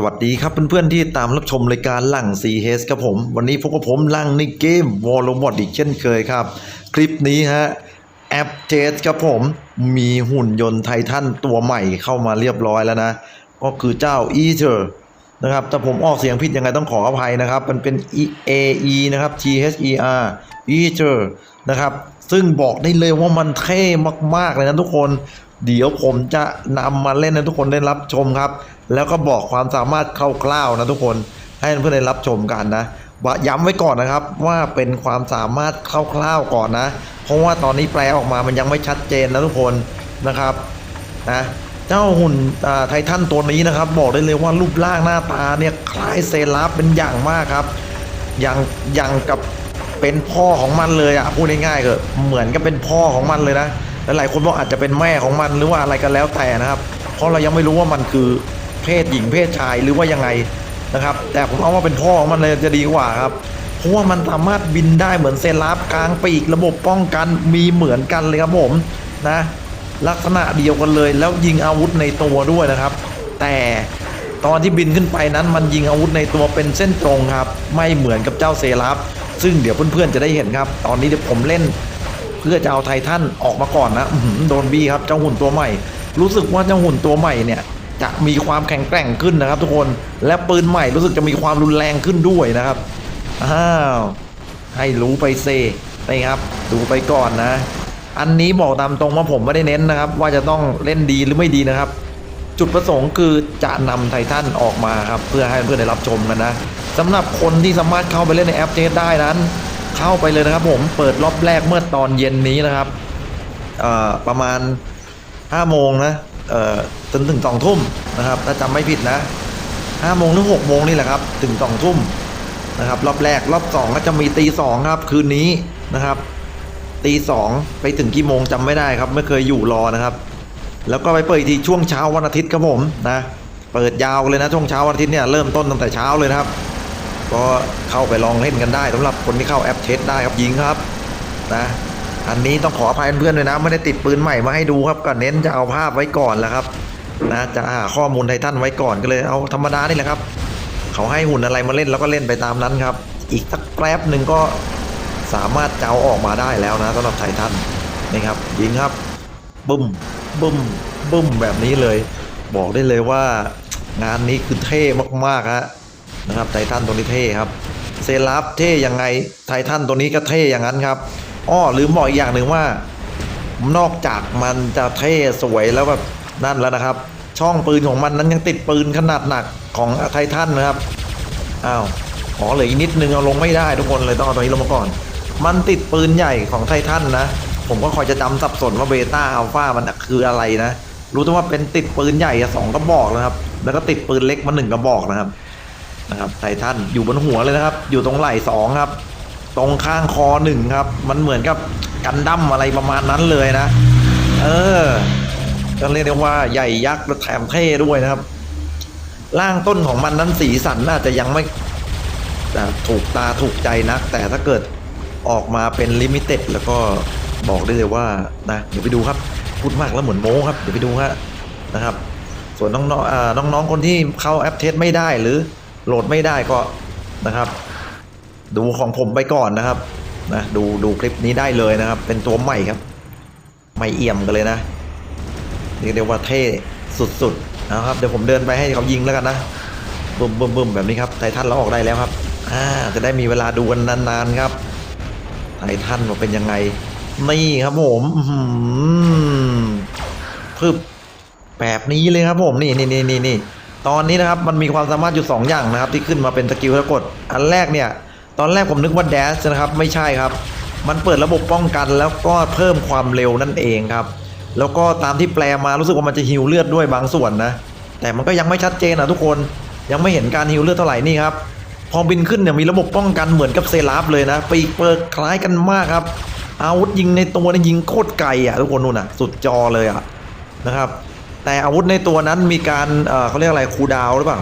สวัสดีครับเพื่อนๆที่ตามรับชมรายการลัง CH ครับผม วันนี้พบกับผมลังในเกม w a r l o b o t อีกเช่นเคยครับ คลิปนี้ฮะแอปเจสครับผมมีหุ่นยนต์ไททันตัวใหม่เข้ามาเรียบร้อยแล้วนะ ก็คือเจ้า e a t e r นะครับแต่ผมออกเสียงผิดยังไงต้องขออภัยนะครับ มันเป็น E A E นะครับ T H E R e a t e r นะครับ ซึ่งบอกได้เลยว่ามันเท่มากๆเลยนะทุกคน เดี๋ยวผมจะนำมาเล่นให้ทุกคนได้รับชมครับ แล้วก็บอกความสามารถคร่าวๆนะทุกคนให้เพื่อนๆได้รับชมกันนะว่าย้ำไว้ก่อนนะครับว่าเป็นความสามารถคร่าวๆก่อนนะ เพราะว่าตอนนี้แปลออกมามันยังไม่ชัดเจนนะทุกคนนะครับนะเจ้าหุ่นไททันตัวนี้นะครับ บอกได้เลยว่ารูปร่างหน้าตาเนี่ยคล้ายเซราฟเป็นอย่างมากครับ อย่างอย่างกับเป็นพ่อของมันเลยอะพูดง่ายๆก็เหมือนกับเป็นพ่อของมันเลยนะ หลายคนบอกอาจจะเป็นแม่ของมันหรือว่าอะไรก็แล้วแต่นะครับ เพราะเรายังไม่รู้ว่ามันคือเพศหญิงเพศชายหรือว่ายังไงนะครับ แต่ผมเอาว่าเป็นพ่อของมันเลยจะดีกว่าครับ เพราะว่ามันสามารถบินได้เหมือนเซราฟกลางปีกระบบป้องกันมีเหมือนกันเลยครับผมนะลักษณะเดียวกันเลย แล้วยิงอาวุธในตัวด้วยนะครับ แต่ตอนที่บินขึ้นไปนั้นมันยิงอาวุธในตัวเป็นเส้นตรงครับ ไม่เหมือนกับเจ้าเซราฟซึ่งเดี๋ยวเพื่อนๆจะได้เห็นครับ ตอนนี้เดี๋ยวผมเล่น เพื่อจะเอาไททันออกมาก่อนนะโดนบี้ครับเจ้าหุ่นตัวใหม่ รู้สึกว่าเจ้าหุ่นตัวใหม่เนี่ยจะมีความแข็งแกร่งขึ้นนะครับ ทุกคนและปืนใหม่รู้สึกจะมีความรุนแรงขึ้นด้วยนะครับอ้าวให้รู้ไปเซนะครับ ดูไปก่อนนะ อันนี้บอกตามตรงว่าผมไม่ได้เน้นนะครับ ว่าจะต้องเล่นดีหรือไม่ดีนะครับ จุดประสงค์คือจะนำไททันออกมาครับ เพื่อให้เพื่อนได้รับชมกันนะสำหรับคนที่สามารถเข้าไปเล่นในแอปเจได้นั้น เข้าไปเลยนะครับผมเปิดรอบแรกเมื่อตอนเย็นนี้นะครับประมาณ5โมงนะจนถึงสองทุ่มนะครับ ถ้าจำไม่ผิดนะ5โมงถึง6โมงนี่แหละครับ ถึงสองทุ่มนะครับรอบแรกรอบสองก็จะมีตีสองครับ คืนนี้นะครับตีสองไปถึงกี่โมงจำไม่ได้ครับ ไม่เคยอยู่รอนะครับ แล้วก็ไปเปิดอีกทีช่วงเช้าวันอาทิตย์ครับผมนะเปิดยาวเลยนะช่วงเช้าวันอาทิตย์เนี่ยเริ่มต้นตั้งแต่เช้าเลยนะครับ ก็เข้าไปลองเล่นกันได้สำหรับคนที่เข้าแอปเทสได้ครับยิงครับนะอันนี้ต้องขออภัยเพื่อนด้วยนะ ไม่ได้ติดปืนใหม่มาให้ดูครับก็เน้นจะเอาภาพไว้ก่อนแหละครับนะจะหาข้อมูลไททันไว้ก่อนก็เลยเอาธรรมดานี่แหละครับ เขาให้หุ่นอะไรมาเล่นแล้วก็เล่นไปตามนั้นครับ อีกสักแป๊บหนึ่งก็สามารถจะเอาออกมาได้แล้วนะสำหรับไททันนี่ครับยิงครับบึ้มบึ้มบึ้มแบบนี้เลย บอกได้เลยว่างานนี้คือเท่มากๆฮะ นะครับไททันตัวนี้เท่ครับเซราฟเท่ยังไงไททันตัวนี้ก็เท่อย่างนั้นครับอ้อลืมบอกอีกอย่างหนึ่งว่านอกจากมันจะเท่สวยแล้วแบบนั่นแล้วนะครับ ช่องปืนของมันนั้นยังติดปืนขนาดหนักของไททันนะครับอ้าวขอเหลืออีกนิดนึงเอาลงไม่ได้ทุกคนเลยต้องเอาตัวนี้ลงมาก่อน มันติดปืนใหญ่ของไททันนะ ผมก็คอยจะจำสับสนว่าเบต้าอัลฟามันคืออะไรนะ รู้แต่ว่าเป็นติดปืนใหญ่สองกระบอกนะครับ แล้วก็ติดปืนเล็กมาหนึ่งกระบอกนะครับ นะครับไททันอยู่บนหัวเลยนะครับ อยู่ตรงไหล่สองครับ ตรงข้างคอหนึ่งครับ มันเหมือนกับกันดั้มอะไรประมาณนั้นเลยนะ เออก็เรียกได้ว่าใหญ่ยักษ์และแถมเท่ด้วยนะครับ ร่างต้นของมันนั้นสีสันน่าจะยังไม่ถูกตาถูกใจนัก แต่ถ้าเกิดออกมาเป็นลิมิเต็ดแล้วก็บอกได้เลยว่านะเดี๋ยวไปดูครับ พูดมากแล้วเหมือนโม้ครับ เดี๋ยวไปดูฮะนะครับ ส่วนน้องๆน้องๆคนที่เข้าแอปเทสไม่ได้หรือ โหลดไม่ได้ก็นะครับ ดูของผมไปก่อนนะครับนะดูดูคลิปนี้ได้เลยนะครับ เป็นตัวใหม่ครับใหม่เอี่ยมกันเลยนะเรียกได้ว่าเท่สุดๆนะครับเดี๋ยวผมเดินไปให้เขายิงแล้วกันนะบึมบึมบึมแบบนี้ครับไททันเราออกได้แล้วครับอ่าจะได้มีเวลาดูกันนานๆครับไททันว่าเป็นยังไงนี่ครับผมพึบแบบนี้เลยครับผมนี่นี่นี่นี่ ตอนนี้นะครับมันมีความสามารถอยู่ 2 อย่างนะครับ ที่ขึ้นมาเป็นสกิลแล้วกด อันแรกเนี่ยตอนแรกผมนึกว่าแดชนะครับไม่ใช่ครับ มันเปิดระบบป้องกันแล้วก็เพิ่มความเร็วนั่นเองครับ แล้วก็ตามที่แปลมารู้สึกว่ามันจะฮิวเลือดด้วยบางส่วนนะ แต่มันก็ยังไม่ชัดเจนนะทุกคนยังไม่เห็นการฮิวเลือดเท่าไหร่นี่ครับพอบินขึ้นเนี่ยมีระบบป้องกันเหมือนกับเซราฟเลยนะปีกเปิดคล้ายกันมากครับอาวุธยิงในตัวนี่ยิงโคตรไกลอะทุกคนนู่นอะ สุดจอเลยอะนะครับ แต่อาวุธในตัวนั้นมีการเอ่อเขาเรียกอะไรคูดาวหรือเปล่า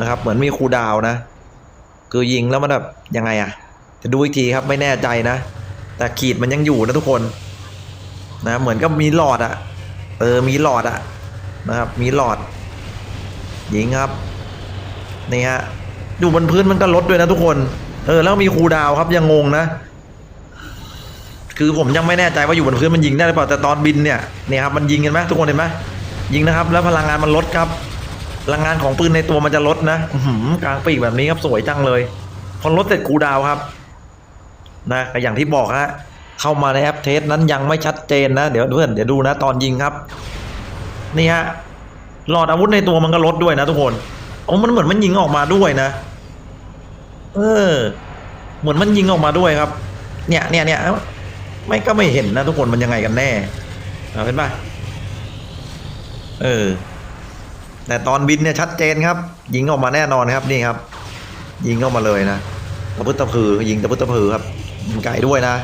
นะครับ เหมือนมีคูดาวนะ คือยิงแล้วมันแบบยังไงอะจะดูอีกทีครับไม่แน่ใจนะ แต่ขีดมันยังอยู่นะทุกคน นะเหมือนกับมีหลอดอะเออมีหลอดอะนะครับ มีหลอดยิงครับนี่ฮะอยู่บนพื้นมันก็ลดด้วยนะทุกคน เออแล้วมีคูดาวครับยังงงนะ คือผมยังไม่แน่ใจว่าอยู่บนพื้นมันยิงได้หรือเปล่าแต่ตอนบินเนี่ยเนี่ยครับมันยิงเห็นไหมทุกคนเห็นไหม ยิงนะครับ แล้วพลังงานมันลดครับ พลังงานของปืนในตัวมันจะลดนะกลางปีกแบบนี้ครับสวยจังเลย พอลดเสร็จคูดาวครับ นะอย่างที่บอกฮะเข้ามาในแอปเทสนั้นยังไม่ชัดเจนนะ เดี๋ยวเพื่อนเดี๋ยวดูนะตอนยิงครับ นี่ฮะหลอดอาวุธในตัวมันก็ลดด้วยนะทุกคนโอ้มันเหมือนมันยิงออกมาด้วยนะ เออ เหมือนมันยิงออกมาด้วยครับ เนี่ยเนี่ยเนี่ยไม่ก็ไม่เห็นนะทุกคนมันยังไงกันแน่เอาเห็นปะ เออ แต่ตอนบินเนี่ยชัดเจนครับ ยิงออกมาแน่นอนครับนี่ครับ ยิงเข้ามาเลยนะตะพุตตะพือยิงตะพุตตะพือครับยิงไกลด้วยนะ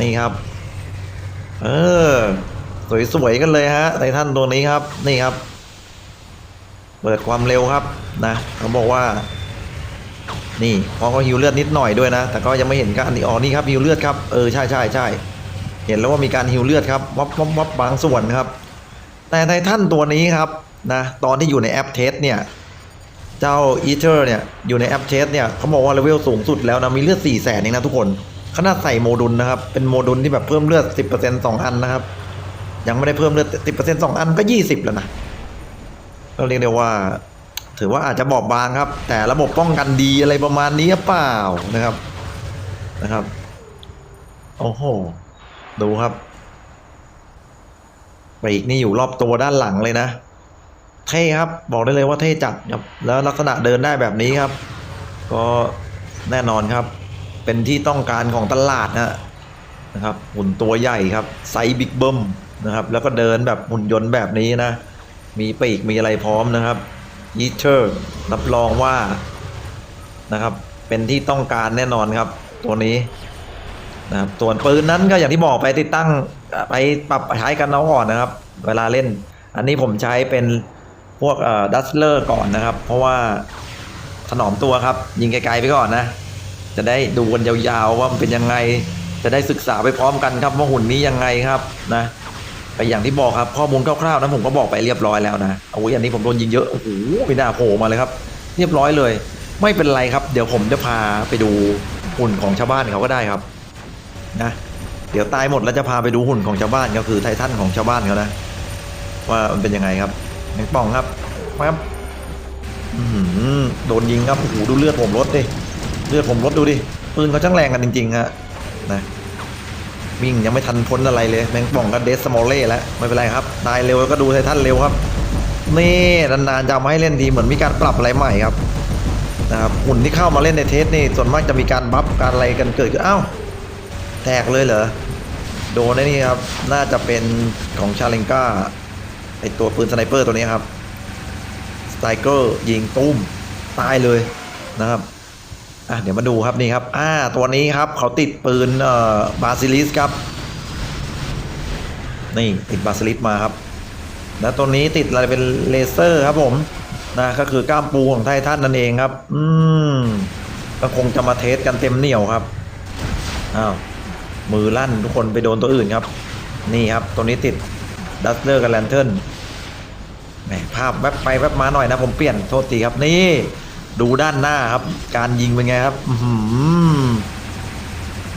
นี่ครับ เออ สวยๆกันเลยฮะไททันตัวนี้ครับ นี่ครับ เปิดความเร็วครับนะเขาบอกว่า นี่พอเขาฮิวเลือดนิดหน่อยด้วยนะ แต่ก็ยังไม่เห็นการอ๋อนี่ครับฮิวเลือดครับเออใช่ใช่ใช่เห็นแล้วว่ามีการฮิวเลือดครับวับวับวับบางส่วนครับ แต่ไททันตัวนี้ครับนะตอนที่อยู่ในแอปเทสเนี่ยเจ้าอีเทอร์เนี่ยอยู่ในแอปเทสเนี่ยเขาบอกว่าเลเวลสูงสุดแล้วนะมีเลือด4ี่แสนเองนะทุกคนขนาดใส่โมดุลนะครับ เป็นโมดุลที่แบบเพิ่มเลือด10%สองอันนะครับ ยังไม่ได้เพิ่มเลือด10%สองอันก็20แล้วนะก็เรียกได้ว่า ถือว่าอาจจะบอบบางครับ แต่ระบบป้องกันดีอะไรประมาณนี้หรือเปล่านะครับนะครับโอ้โหดูครับ ปีกนี่อยู่รอบตัวด้านหลังเลยนะ เท่ครับบอกได้เลยว่าเท่จัดครับแล้วลักษณะเดินได้แบบนี้ครับ ก็แน่นอนครับ เป็นที่ต้องการของตลาดนะนะครับหุ่นตัวใหญ่ครับไซส์บิ๊กเบิ้มนะครับ แล้วก็เดินแบบหุ่นยนต์แบบนี้นะ มีปีกมีอะไรพร้อมนะครับยีเชอร์รับรองว่านะครับ เป็นที่ต้องการแน่นอนครับ ตัวนี้ นะครับส่วนปืนนั้นก็อย่างที่บอกไปติดตั้งไปปรับใช้กันเอาก่อนนะครับ เวลาเล่น อันนี้ผมใช้เป็นพวกเอ่อดัสเลอร์ก่อนนะครับ เพราะว่าถนอมตัวครับ ยิงไกลๆไปก่อนนะ จะได้ดูกันยาวๆว่ามันเป็นยังไง จะได้ศึกษาไปพร้อมกันครับว่าหุ่นนี้ยังไงครับนะไปอย่างที่บอกครับข้อมูลคร่าวๆนะผมก็บอกไปเรียบร้อยแล้วนะโอ้ยอันนี้ผมโดนยิงเยอะโอ้โหไม่น่าโผล่มาเลยครับ เรียบร้อยเลย ไม่เป็นไรครับ เดี๋ยวผมจะพาไปดูหุ่นของชาวบ้านเขาก็ได้ครับ นะเดี๋ยวตายหมดแล้วจะพาไปดูหุ่นของชาวบ้านก็คือไททันของชาวบ้านเขานะว่ามันเป็นยังไงครับแมงป่องครับครับโดนยิงครับโอ้โหดูเลือดผมลดดิเลือดผมลดดูดิปืนเขาช่างแรงกันจริงๆฮะนะวิ่งยังไม่ทันพ้นอะไรเลยแมงป่องก็เดสสมอลเล่แล้วไม่เป็นไรครับตายเร็วแล้วก็ดูไททันเร็วครับนี่นานๆจะมาให้เล่นทีเหมือนมีการปรับอะไรใหม่ครับนะครับหุ่นที่เข้ามาเล่นในเทสนี่ส่วนมากจะมีการบัฟการอะไรกันเกิดขึ้นอ้าว แตกเลยเหรอ โดนไอ้นี่ครับ น่าจะเป็นของชาเลงก้าไอตัวปืนสไนเปอร์ตัวนี้ครับ สไตรเกอร์ยิงตุ้มตายเลยนะครับอะเดี๋ยวมาดูครับนี่ครับอ่าตัวนี้ครับเขาติดปืนเอ่อบาซิลิสครับ นี่ติดบาซิลิสมาครับ แล้วตัวนี้ติดอะไรเป็นเลเซอร์ครับผมนะก็คือกล้ามปูของไททันนั่นเองครับ อืมก็คงจะมาเทสกันเต็มเหนียวครับอ้าว มือลั่นทุกคนไปโดนตัวอื่นครับ นี่ครับตัวนี้ติดดัสเลอร์กับแลนเทิร์นแหมภาพแวบไปแวบมาหน่อยนะผมเปลี่ยนโทษทีครับนี่ ดูด้านหน้าครับ การยิงเป็นไงครับอื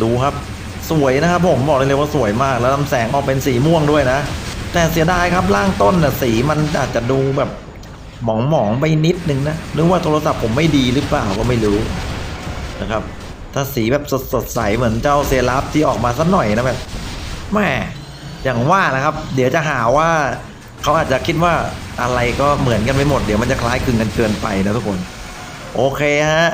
ดูครับ สวยนะครับผมบอกเลยเลยว่าสวยมาก แล้วลำแสงออกเป็นสีม่วงด้วยนะ แต่เสียดายครับล่างต้นน่ะสีมันอาจจะดูแบบหมองๆไปนิดนึงนะหรือว่าโทรศัพท์ผมไม่ดีหรือเปล่าก็ไม่รู้นะครับ ถ้าสีแบบสดใสเหมือนเจ้าเซราฟที่ออกมาสักหน่อยนะแบบแม่อย่างว่านะครับ เดี๋ยวจะหาว่าเขาอาจจะคิดว่าอะไรก็เหมือนกันไปหมด เดี๋ยวมันจะคล้ายคลึงกันเกินไปนะทุกคน โอเคฮะ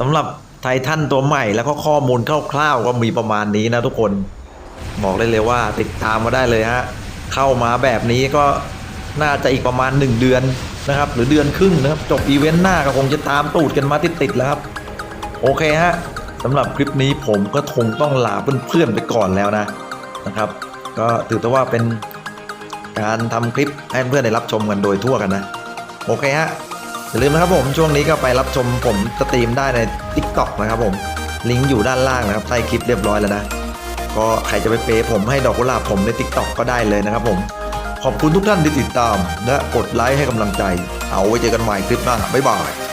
สำหรับไททันตัวใหม่แล้วก็ข้อมูลคร่าวๆก็มีประมาณนี้นะทุกคน บอกได้เลยว่าติดตามมาได้เลยฮะเข้ามาแบบนี้ก็น่าจะอีกประมาณ 1 เดือนนะครับ หรือเดือนครึ่งนะครับ จบอีเวนต์หน้าก็คงจะตามตูดกันมาติดๆแล้วครับ โอเคฮะ สำหรับคลิปนี้ผมก็คงต้องลาเพื่อนๆไปก่อนแล้วนะนะครับ ก็ถือว่าเป็นการทำคลิปให้เพื่อนๆได้รับชมกันโดยทั่วกันนะ โอเคฮะอย่าลืมนะครับผมช่วงนี้ก็ไปรับชมผมสตรีมได้ใน TikTok นะครับผมลิงก์อยู่ด้านล่างนะครับใต้คลิปเรียบร้อยแล้วนะก็ใครจะไปเปย์ผมให้ดอกกุหลาบผมใน TikTok ก็ได้เลยนะครับผมขอบคุณทุกท่านที่ติดตาม และกดไลค์ให้กำลังใจ เอาไว้เจอกันใหม่คลิปหน้าบ๊ายบาย